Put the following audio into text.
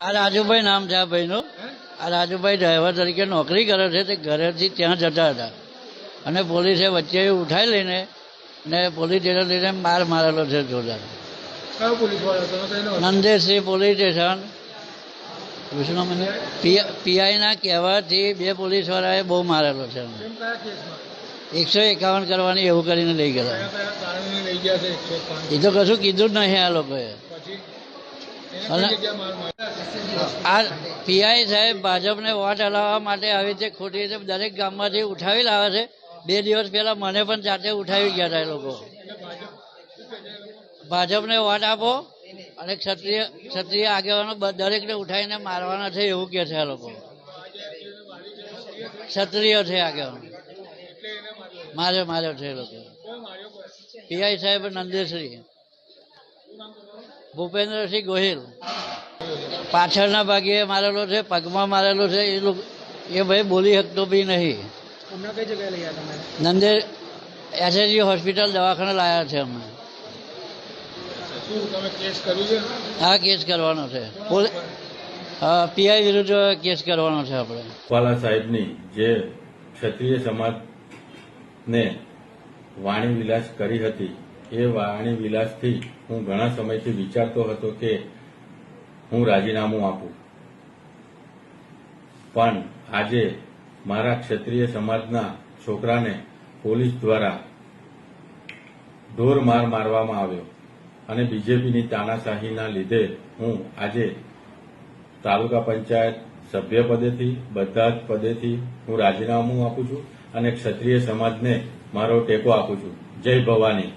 આ રાજુભાઈ નામ છે આ ભાઈનું. આ રાજુભાઈ ડ્રાઈવર તરીકે નોકરી કરે છે તે ઘરેથી ત્યાં જતા હતા. અને પોલીસે વચ્ચે ઉઠાઈ લઈને ને પોલીસ સ્ટેશન લઈને માર મારેલો છે જોરદાર. Nandesari police station. વિષ્ણુ પીઆઈના કહેવાથી બે પોલીસવાળાએ બહુ મારેલો છે એકસો એકાવન કરવાની એવું કરીને લઈ ગયા એ તો કશું કીધું જ નહીં આ લોકોએ. અને- આ પીઆઈ સાહેબ ભાજપને વોટ હલાવવા માટે આવી રીતે ખોટી રીતે દરેક ગામમાંથી ઉઠાવી લાવે છે. બે દિવસ પહેલા મને પણ જાતે ઉઠાવી ગયા હતા એ લોકો. ભાજપને વોટ આપો અને ક્ષત્રિય ક્ષત્રિય આગેવાનો દરેકને ઉઠાવીને મારવાના છે એવું કે છે આ લોકો. ક્ષત્રિય છે આગેવાનો. મારે માર્યો છે એ લોકો. પીઆઈ સાહેબ નંદેશ્રી. ભૂપેન્દ્રસિંહ ગોહિલ. પાછળના ભાગે મારેલો છે પગમાં મારેલો છે એ લોકો એ ભાઈ બોલી શકતો બી નહીં. હમણાં કઈ જગ્યાએ લઈ ગયા તમે? નંદે એસએસજી હોસ્પિટલ દવાખાને લાયા છે અમે. હા કેસ કર્યું છે? આ કેસ કરવાનો છે. પીઆઈ વિરુદ્ધ કેસ કરવાનો છે આપણે. વાલા સાહેબની જે ક્ષત્રિય સમાજને વાણી વિલાસ કરી હતી એ વાણી વિલાસથી હું ઘણા સમયથી વિચારતો હતો કે હું રાજીનામું આપું. પણ આજે મારા ક્ષત્રિય સમાજના છોકરાને પોલીસ દ્વારા ઢોર માર મારવામાં આવ્યો અને બીજેપીની તાનાશાહીના લીધે હું આજે તાલુકા પંચાયત સભ્ય પદેથી, બધા જ પદેથી હું રાજીનામું આપું છું અને ક્ષત્રિય સમાજને મારો ટેકો આપું છું. જય ભવાની.